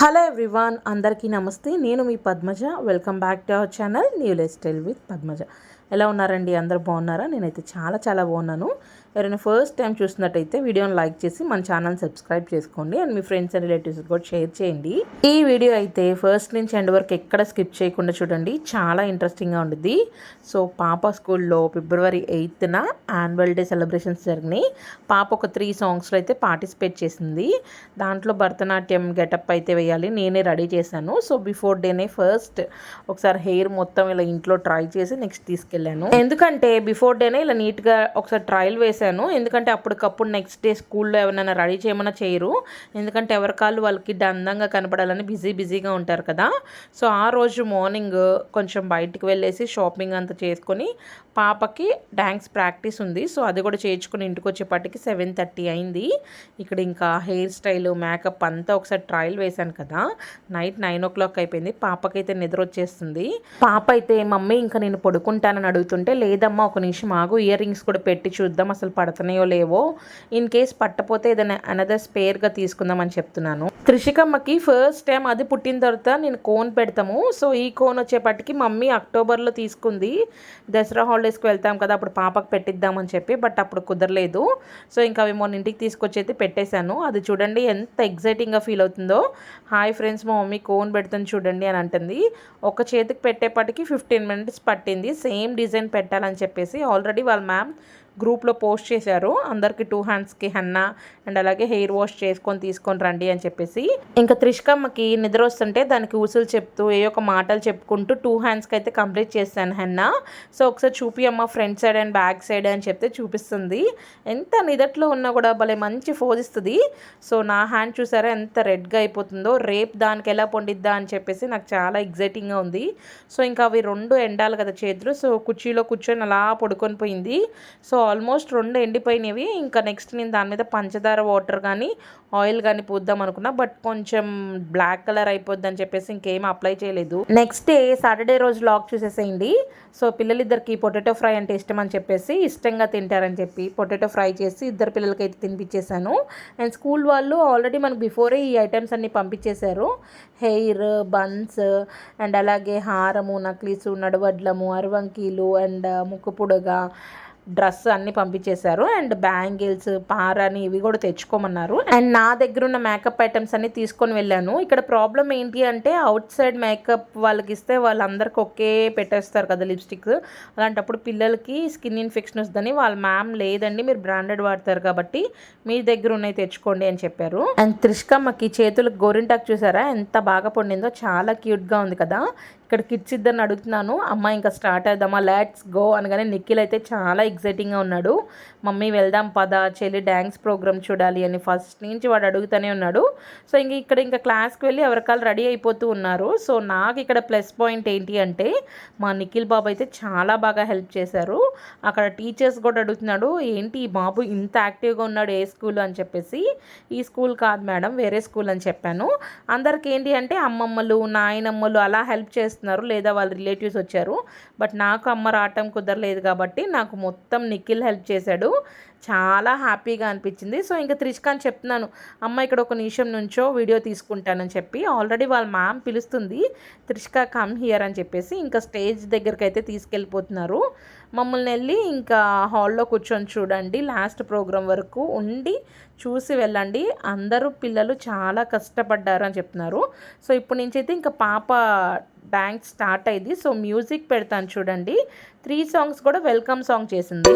Hello everyone అందరికీ నమస్తే. నేను మీ Padmaja. Welcome back to our channel new lifestyle with Padmaja. ఎలా ఉన్నారండి? అందరు బాగున్నారా? నేనైతే చాలా చాలా బాగున్నాను. ఎవరైనా ఫస్ట్ టైం చూసినట్టయితే వీడియోని లైక్ చేసి మన ఛానల్ సబ్స్క్రైబ్ చేసుకోండి అండ్ మీ ఫ్రెండ్స్ అండ్ రిలేటివ్స్ కూడా షేర్ చేయండి. ఈ వీడియో అయితే ఫస్ట్ నుంచి ఎండ్ వరకు ఎక్కడ స్కిప్ చేయకుండా చూడండి. చాలా ఇంట్రెస్టింగ్గా ఉంటుంది సో పాప స్కూల్లో ఫిబ్రవరి ఎయిత్న యాన్యువల్ డే సెలబ్రేషన్స్ జరిగినాయి. పాప ఒక త్రీ సాంగ్స్లో అయితే పార్టిసిపేట్ చేసింది. దాంట్లో భరతనాట్యం గెటప్ అయితే వేయాలి. నేనే రెడీ చేశాను. సో బిఫోర్ డేనే ఫస్ట్ ఒకసారి హెయిర్ మొత్తం ఇలా ఇంట్లో ట్రై చేసి నెక్స్ట్ తీసుకెళ్ళాను. ఎందుకంటే బిఫోర్ డేనే ఇలా నీట్గా ఒకసారి ట్రయల్ చేశాను. ఎందుకంటే అప్పటికప్పుడు నెక్స్ట్ డే స్కూల్లో ఎవరైనా రెడీ చేయమన్నా చేయరు. ఎందుకంటే ఎవరి కాళ్ళు వాళ్ళకి అందంగా కనపడాలని బిజీ బిజీగా ఉంటారు కదా. సో ఆ రోజు మార్నింగ్ కొంచెం బయటికి వెళ్ళేసి షాపింగ్ అంతా చేసుకొని పాపకి డ్యాన్స్ ప్రాక్టీస్ ఉంది. సో అది కూడా చేయించుకుని ఇంటికి వచ్చేపాటికి సెవెన్ థర్టీ అయింది. ఇక్కడ ఇంకా హెయిర్ స్టైల్ మేకప్ అంతా ఒకసారి ట్రయల్ వేశాను కదా. నైట్ నైన్ ఓ క్లాక్ అయిపోయింది. పాపకైతే నిద్ర వచ్చేస్తుంది. పాప అయితే మమ్మీ ఇంకా నేను పడుకుంటానని అడుగుతుంటే లేదమ్మా ఒక నిమిషం ఆగు ఇయర్ రింగ్స్ కూడా పెట్టి చూద్దాం అసలు పడుతున్నాయో లేవో ఇన్ కేస్ పట్టపోతే ఏదైనా అనదర్ స్పేర్గా తీసుకుందామని చెప్తున్నాను. త్రిషికమ్మకి ఫస్ట్ టైం అది పుట్టిన తర్వాత నేను కోన్ పెడతాము. సో ఈ కోన్ వచ్చేపటికి మమ్మీ అక్టోబర్లో తీసుకుంది. దసరా హాలిడేస్కి వెళ్తాం కదా అప్పుడు పాపకు పెట్టిద్దామని చెప్పి బట్ అప్పుడు కుదరలేదు. సో ఇంకా అవి మొన్న ఇంటికి తీసుకొచ్చి అయితే పెట్టేశాను. అది చూడండి ఎంత ఎగ్జైటింగ్గా ఫీల్ అవుతుందో. హాయ్ ఫ్రెండ్స్ మా మమ్మీ కోన్ పెడుతుంది చూడండి అని అంటుంది. ఒక చేతికి పెట్టేపటికి ఫిఫ్టీన్ మినిట్స్ పట్టింది. సేమ్ డిజైన్ పెట్టాలని చెప్పేసి ఆల్రెడీ వాళ్ళ మ్యామ్ గ్రూప్లో పోస్ట్ చేశారు. అందరికి టూ హ్యాండ్స్కి హన్నా అండ్ అలాగే హెయిర్ వాష్ చేసుకొని తీసుకొని రండి అని చెప్పేసి. ఇంకా త్రిష్కమ్మకి నిద్ర వస్తుంటే దానికి ఊసులు చెప్తూ ఏ ఒక మాటలు చెప్పుకుంటూ టూ హ్యాండ్స్కి అయితే కంప్లీట్ చేశాను హన్నా. సో ఒకసారి చూపి అమ్మ front side and back side అని చెప్తే చూపిస్తుంది. ఎంత నిదట్లో ఉన్నా కూడా భలే మంచి ఫోజ్ ఇస్తుంది. సో నా హ్యాండ్ చూసారా ఎంత రెడ్గా అయిపోతుందో రేపు దానికి ఎలా పండిద్దా అని చెప్పేసి నాకు చాలా ఎగ్జైటింగ్గా ఉంది. సో ఇంకా అవి రెండు ఎండాలి కదా చేతులు. సో కుర్చీలో కూర్చొని అలా పడుకొని పోయింది. సో ఆల్మోస్ట్ రెండు ఎండిపోయినవి. ఇంకా నెక్స్ట్ నేను దాని మీద పంచదార వాటర్ కానీ ఆయిల్ కానీ పూద్దాం అనుకున్నా. బట్ కొంచెం బ్లాక్ కలర్ అయిపోద్ది అని చెప్పేసి ఇంకేం అప్లై చేయలేదు. నెక్స్ట్ డే సాటర్డే రోజు లాక్ చూసేసేయండి. సో పిల్లలిద్దరికి పొటాటో ఫ్రై అంటే ఇష్టం అని చెప్పేసి ఇష్టంగా తింటారని చెప్పి పొటాటో ఫ్రై చేసి ఇద్దరు పిల్లలకి అయితే తినిపించేశాను అండ్ స్కూల్ వాళ్ళు ఆల్రెడీ మనకు బిఫోరే ఈ ఐటమ్స్ అన్ని పంపించేశారు హెయిర్ బన్స్ అండ్ అలాగే హారము నక్లీసు నడువడ్లము అరవంకీలు అండ్ ముక్కు పుడగా డ్రెస్ అన్నీ పంపించేశారు. అండ్ బ్యాంగిల్స్ పారాని ఇవి కూడా తెచ్చుకోమన్నారు. అండ్ నా దగ్గర ఉన్న మేకప్ ఐటమ్స్ అన్ని తీసుకొని వెళ్ళాను. ఇక్కడ ప్రాబ్లం ఏంటి అంటే అవుట్ సైడ్ మేకప్ వాళ్ళకి ఇస్తే వాళ్ళందరికీ ఒకే పెట్టేస్తారు కదా లిప్స్టిక్ అలాంటప్పుడు పిల్లలకి స్కిన్ ఇన్ఫెక్షన్ వస్తుందని వాళ్ళ మ్యామ్ లేదండి మీరు బ్రాండెడ్ వాడతారు కాబట్టి మీ దగ్గర ఉన్నాయి తెచ్చుకోండి అని చెప్పారు. అండ్ త్రిష్కమ్మకి చేతులకు గోరింటాకు చూసారా? ఎంత బాగా పండిందో చాలా క్యూట్గా ఉంది కదా. ఇక్కడ కిడ్స్ ఇద్దరిని అడుగుతున్నాను. అమ్మ ఇంకా స్టార్ట్ అవుదామా లెట్స్ గో అనగానే నిఖిల్ అయితే చాలా ఎగ్జైటింగ్గా ఉన్నాడు. మమ్మీ వెళ్దాం పద చెల్లి డ్యాన్స్ ప్రోగ్రామ్ చూడాలి అని ఫస్ట్ నుంచి వాడు అడుగుతూనే ఉన్నాడు. సో ఇంక ఇక్కడ ఇంకా క్లాస్కి వెళ్ళి ఎవరికాలు రెడీ అయిపోతూ ఉన్నారు. సో నాకు ఇక్కడ ప్లస్ పాయింట్ ఏంటి అంటే మా నిఖిల్ బాబు అయితే చాలా బాగా హెల్ప్ చేశారు. అక్కడ టీచర్స్ కూడా అడుగుతున్నాడు ఏంటి ఈ బాబు ఇంత యాక్టివ్గా ఉన్నాడు ఏ స్కూల్ అని చెప్పేసి? ఈ స్కూల్ కాదు మేడం వేరే స్కూల్ అని చెప్పాను. అందరికి ఏంటి అంటే అమ్మమ్మలు నాయనమ్మలు అలా హెల్ప్ చేస్తారు చేస్తున్నారు లేదా వాళ్ళ రిలేటివ్స్ వచ్చారు. బట్ నాకు అమ్మ రావటం కుదరలేదు కాబట్టి నాకు మొత్తం నిఖిల్ హెల్ప్ చేశాడు. చాలా హ్యాపీగా అనిపించింది. సో ఇంకా త్రిష్కాన్ చెప్తున్నాను అమ్మ ఇక్కడ ఒక నిమిషం నుంచో వీడియో తీసుకుంటానని చెప్పి ఆల్రెడీ వాళ్ళ మ్యామ్ పిలుస్తుంది. త్రిష్క కమ్ హియర్ అని చెప్పేసి ఇంకా స్టేజ్ దగ్గరికి అయితే తీసుకెళ్ళిపోతున్నారు. మమ్మల్ని వెళ్ళి ఇంకా హాల్లో కూర్చొని చూడండి లాస్ట్ ప్రోగ్రాం వరకు ఉండి చూసి వెళ్ళండి. అందరూ పిల్లలు చాలా కష్టపడ్డారు అని చెప్తున్నారు. సో ఇప్పటి నుంచి అయితే ఇంకా పాప డ్యాన్స్ స్టార్ట్ అయింది. సో మ్యూజిక్ పెడతాను చూడండి. త్రీ సాంగ్స్ కూడా వెల్కమ్ సాంగ్ చేసింది.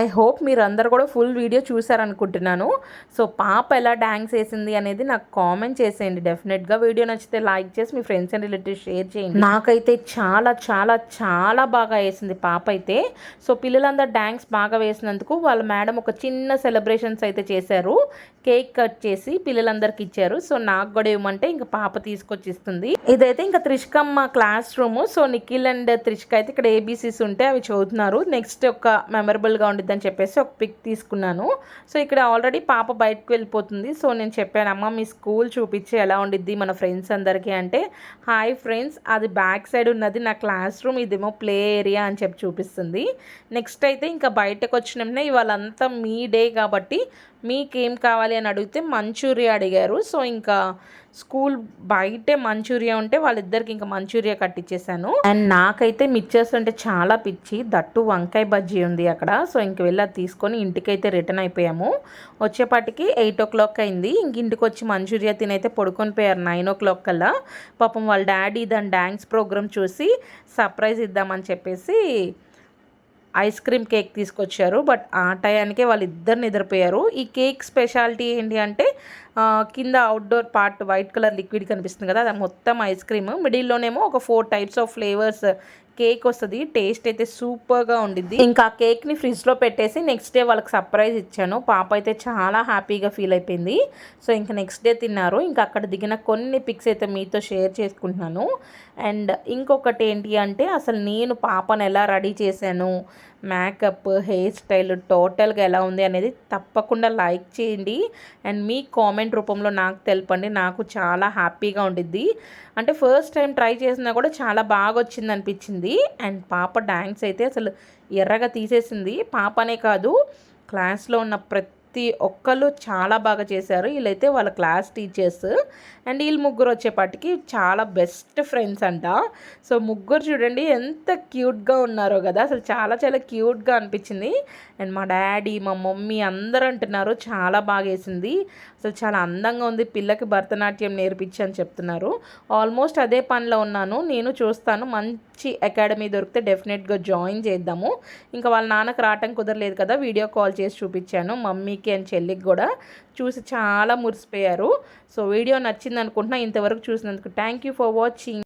ఐ హోప్ మీరు అందరు కూడా ఫుల్ వీడియో చూసారనుకుంటున్నాను సో పాప ఎలా డ్యాన్స్ వేసింది అనేది నాకు కామెంట్ చేసేయండి. డెఫినెట్గా వీడియో నచ్చితే లైక్ చేసి మీ ఫ్రెండ్స్ అండ్ రిలేటివ్స్ షేర్ చేయండి. నాకైతే చాలా చాలా చాలా బాగా వేసింది పాప అయితే. సో పిల్లలందరూ డ్యాన్స్ బాగా వేసినందుకు వాళ్ళ మేడం ఒక చిన్న సెలబ్రేషన్స్ అయితే చేశారు. కేక్ కట్ చేసి పిల్లలందరికి ఇచ్చారు. సో నాకు కూడా ఇవ్వమంటే ఇంకా పాప తీసుకొచ్చి ఇస్తుంది ఇదైతే ఇంకా త్రిష్కమ్మ classroom so Nikhil and Trishka అయితే ఇక్కడ ఏబీసీస్ ఉంటే అవి చదువుతున్నారు. నెక్స్ట్ ఒక మెమరబుల్గా వద్దని చెప్పేసి ఒక పిక్ తీసుకున్నాను. సో ఇక్కడ ఆల్రెడీ పాప బయటకు వెళ్ళిపోతుంది. సో నేను చెప్పాను అమ్మ మీ స్కూల్ చూపించి ఎలా ఉండిద్ది మన ఫ్రెండ్స్ అందరికీ? అంటే హాయ్ ఫ్రెండ్స్ అది బ్యాక్ సైడ్ ఉన్నది నా క్లాస్ రూమ్ ఇదేమో ప్లే ఏరియా అని చెప్పి చూపిస్తుంది. నెక్స్ట్ అయితే ఇంకా బయటకు వచ్చిన ఇవాళంతా మీ డే కాబట్టి మీకేం కావాలి అని అడిగితే మంచూరియా అడిగారు. సో ఇంకా స్కూల్ బయటే మంచూరియా ఉంటే వాళ్ళిద్దరికి ఇంకా మంచూరియా కట్టించేసాను అండ్ నాకైతే మిక్చర్స్ అంటే చాలా పిచ్చి. దట్టు వంకాయ బజ్జీ ఉంది అక్కడ. సో ఇంక వెళ్ళి అది తీసుకొని ఇంటికైతే రిటర్న్ అయిపోయాము. వచ్చేపాటికి ఎయిట్ ఓ క్లాక్ అయింది. ఇంక ఇంటికి వచ్చి మంచూరియా తినైతే పడుకొని పోయారు నైన్ ఓ క్లాక్ కల్లా. పాపం వాళ్ళ డాడీ దాని డ్యాన్స్ ప్రోగ్రామ్ చూసి సర్ప్రైజ్ ఇద్దామని చెప్పేసి ఐస్ క్రీమ్ కేక్ తీసుకొచ్చారు. బట్ ఆ టయానికే వాళ్ళు ఇద్దరు నిద్రపోయారు. ఈ కేక్ స్పెషాలిటీ ఏంటి అంటే కింద outdoor part white colour liquid కనిపిస్తుంది కదా అది మొత్తం ఐస్ క్రీమ్. మిడిల్లోనేమో ఒక four types of flavours cake వస్తుంది. టేస్ట్ అయితే సూపర్గా ఉండిద్ది. ఇంకా ఆ కేక్ని ఫ్రిడ్జ్లో పెట్టేసి నెక్స్ట్ డే వాళ్ళకి సర్ప్రైజ్ ఇచ్చాను. పాప అయితే చాలా హ్యాపీగా ఫీల్ అయిపోయింది. సో ఇంకా నెక్స్ట్ డే తిన్నారు. ఇంకా అక్కడ దిగిన కొన్ని పిక్స్ అయితే మీతో షేర్ చేసుకుంటున్నాను. అండ్ ఇంకొకటి ఏంటి అంటే అసలు నేను పాపను ఎలా రెడీ చేశాను? మేకప్ హెయిర్ స్టైల్ టోటల్గా ఎలా ఉంది అనేది తప్పకుండా లైక్ చేయండి. అండ్ మీ కామెంట్ రూపంలో నాకు తెలపండి. నాకు చాలా హ్యాపీగా ఉండిద్ది. అంటే ఫస్ట్ టైం ట్రై చేసినా కూడా చాలా బాగా వచ్చింది అనిపించింది. అండ్ పాప డ్యాన్స్ అయితే అసలు ఎర్రగా తీసేసింది. పాపనే కాదు క్లాస్లో ఉన్న ప్రతి ప్రతి ఒక్కళ్ళు చాలా బాగా చేశారు. వీళ్ళైతే వాళ్ళ క్లాస్ టీచర్స్. అండ్ వీళ్ళు ముగ్గురు వచ్చేపాటికి చాలా బెస్ట్ ఫ్రెండ్స్ అంట. సో ముగ్గురు చూడండి ఎంత క్యూట్గా ఉన్నారో కదా. అసలు చాలా చాలా క్యూట్గా అనిపించింది. అండ్ మా డాడీ మా మమ్మీ అందరూ అంటున్నారు చాలా బాగా వేసింది. అసలు చాలా అందంగా ఉంది. పిల్లకి భరతనాట్యం నేర్పించి అని చెప్తున్నారు. ఆల్మోస్ట్ అదే పనిలో ఉన్నాను. నేను చూస్తాను. మంచి అకాడమీ దొరికితే డెఫినెట్గా జాయిన్ చేద్దాము. ఇంకా వాళ్ళ నాన్నకు రావటం కుదరలేదు కదా. వీడియో కాల్ చేసి చూపించాను. మమ్మీ మమ్మీకి అండ్ చెల్లికి కూడా చూసి చాలా మురిసిపోయారు. సో వీడియో నచ్చింది అనుకుంటున్నా ఇంతవరకు చూసినందుకు థ్యాంక్ యూ ఫర్ వాచింగ్.